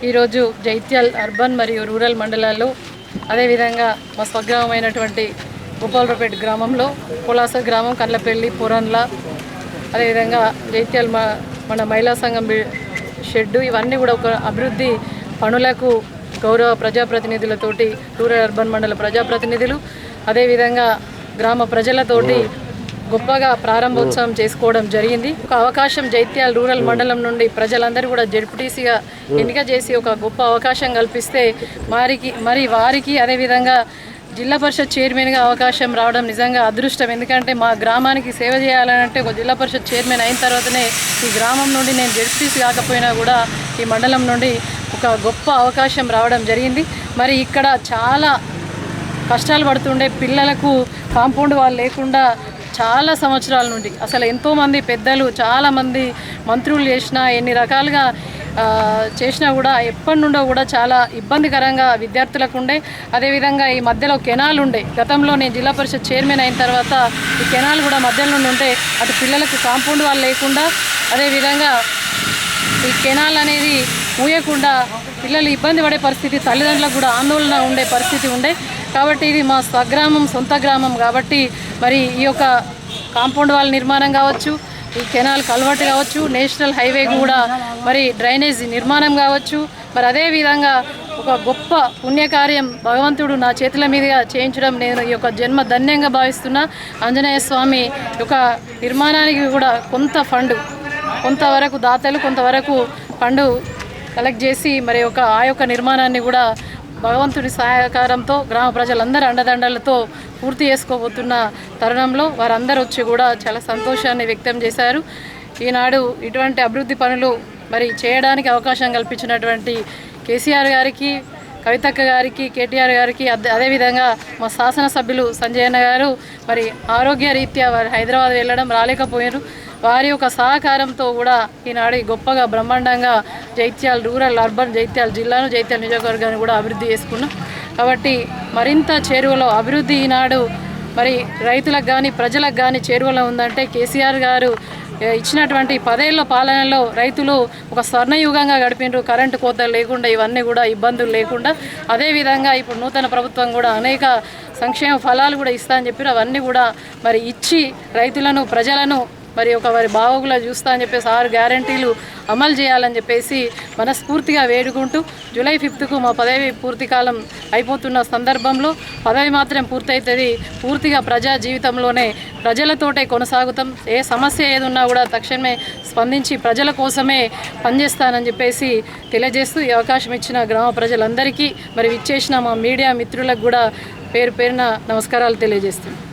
ఈరోజు జైత్యాల్ అర్బన్ మరియు రూరల్ మండలాల్లో అదేవిధంగా మా స్వగ్రామమైనటువంటి గోపాలరావుపేట గ్రామంలో పులాస గ్రామం కళ్ళపల్లి పురన్ల అదేవిధంగా జైత్యాల్ మా మన మహిళా సంఘం షెడ్డు ఇవన్నీ కూడా ఒక అభివృద్ధి పనులకు గౌరవ ప్రజాప్రతినిధులతోటి రూరల్ అర్బన్ మండల ప్రజాప్రతినిధులు అదేవిధంగా గ్రామ ప్రజలతోటి గొప్పగా ప్రారంభోత్సవం చేసుకోవడం జరిగింది. ఒక అవకాశం జైత్యాల రూరల్ మండలం నుండి ప్రజలందరూ కూడా జడ్పీటీసీగా ఎన్నిక చేసి ఒక గొప్ప అవకాశం కల్పిస్తే వారికి మరి వారికి అదేవిధంగా జిల్లా పరిషత్ చైర్మన్గా అవకాశం రావడం నిజంగా అదృష్టం. ఎందుకంటే మా గ్రామానికి సేవ చేయాలంటే ఒక జిల్లా పరిషత్ చైర్మన్ అయిన తర్వాతనే ఈ గ్రామం నుండి నేను జడ్పీసీ కాకపోయినా కూడా ఈ మండలం నుండి ఒక గొప్ప అవకాశం రావడం జరిగింది. మరి ఇక్కడ చాలా కష్టాలు పడుతుండే పిల్లలకు కాంపౌండ్ వాళ్ళు లేకుండా చాలా సంవత్సరాల నుండి అసలు ఎంతోమంది పెద్దలు చాలామంది మంత్రులు చేసినా ఎన్ని రకాలుగా చేసినా కూడా ఎప్పటి నుండో కూడా చాలా ఇబ్బందికరంగా విద్యార్థులకు ఉండే. అదేవిధంగా ఈ మధ్యలో కెనాల్ ఉండే. గతంలో నేను జిల్లా పరిషత్ చైర్మన్ అయిన తర్వాత ఈ కెనాల్ కూడా మధ్యలో నుండి ఉంటే అటు పిల్లలకు కాంపౌండ్ వాళ్ళు లేకుండా అదేవిధంగా ఈ కెనాల్ అనేది మూయకుండా పిల్లలు ఇబ్బంది పడే పరిస్థితి తల్లిదండ్రులకు కూడా ఆందోళన ఉండే పరిస్థితి ఉండే. కాబట్టి ఇది మా స్వగ్రామం సొంత గ్రామం కాబట్టి మరి ఈ యొక్క కాంపౌండ్ వాల్ నిర్మాణం కావచ్చు ఈ కెనాల్ కల్వర్ట్ కావచ్చు నేషనల్ హైవే కూడా మరి డ్రైనేజ్ నిర్మాణం కావచ్చు. మరి అదే విధంగా ఒక గొప్ప పుణ్యకార్యం భగవంతుడు నా చేతుల మీదుగా చేయించడం నేను ఈ యొక్క జన్మ ధన్యంగా భావిస్తున్నా. ఆంజనేయ స్వామి యొక్క నిర్మాణానికి కూడా కొంత ఫండ్ కొంతవరకు దాతలు కొంతవరకు ఫండ్ కలెక్ట్ చేసి మరి ఒక ఆ యొక్క నిర్మాణాన్ని కూడా భగవంతుడి సహాయకారంతో గ్రామ ప్రజలందరి అండదండలతో పూర్తి చేసుకోబోతున్న తరుణంలో వారందరూ వచ్చి కూడా చాలా సంతోషాన్ని వ్యక్తం చేశారు. ఈనాడు ఇటువంటి అభివృద్ధి పనులు మరి చేయడానికి అవకాశం కల్పించినటువంటి కేసీఆర్ గారికి కవితక్క గారికి కేటీఆర్ గారికి అదే- అదేవిధంగా మా శాసనసభ్యులు సంజయన్న గారు మరి ఆరోగ్య రీత్యా వారు హైదరాబాద్ వెళ్ళడం రాలేకపోయారు. వారి యొక్క సహకారంతో కూడా ఈనాడు గొప్పగా బ్రహ్మాండంగా జైత్యాల రూరల్ అర్బన్ జైత్యాల జిల్లాను జైత్యాల నియోజకవర్గాన్ని కూడా అభివృద్ధి చేసుకున్నాం. కాబట్టి మరింత చేరువలో అభివృద్ధి ఈనాడు మరి రైతులకు కానీ ప్రజలకు కానీ చేరువలో ఉందంటే కేసీఆర్ గారు ఇచ్చినటువంటి పదేళ్ళ పాలనలో రైతులు ఒక స్వర్ణయుగంగా గడిపినారు. కరెంటు కోతలు లేకుండా ఇవన్నీ కూడా ఇబ్బందులు లేకుండా అదేవిధంగా ఇప్పుడు నూతన ప్రభుత్వం కూడా అనేక సంక్షేమ ఫలాలు కూడా ఇస్తా అని చెప్పారు అవన్నీ కూడా మరి ఇచ్చి రైతులను ప్రజలను మరి ఒక వారి బాగోగులా చూస్తా అని చెప్పేసి ఆరు గ్యారంటీలు అమలు చేయాలని చెప్పేసి మనస్ఫూర్తిగా వేడుకుంటూ జూలై ఫిఫ్త్కు మా పదవి పూర్తి కాలం అయిపోతున్న సందర్భంలో పదవి మాత్రం పూర్తవుతుంది పూర్తిగా ప్రజా జీవితంలోనే ప్రజలతోటే కొనసాగుతాం. ఏ సమస్య ఏది ఉన్నా కూడా తక్షణమే స్పందించి ప్రజల కోసమే పనిచేస్తానని చెప్పేసి తెలియజేస్తూ ఈ అవకాశం ఇచ్చిన గ్రామ ప్రజలందరికీ మరి విచ్చేసిన మా మీడియా మిత్రులకు కూడా పేరు పేరున నమస్కారాలు తెలియజేస్తున్నాను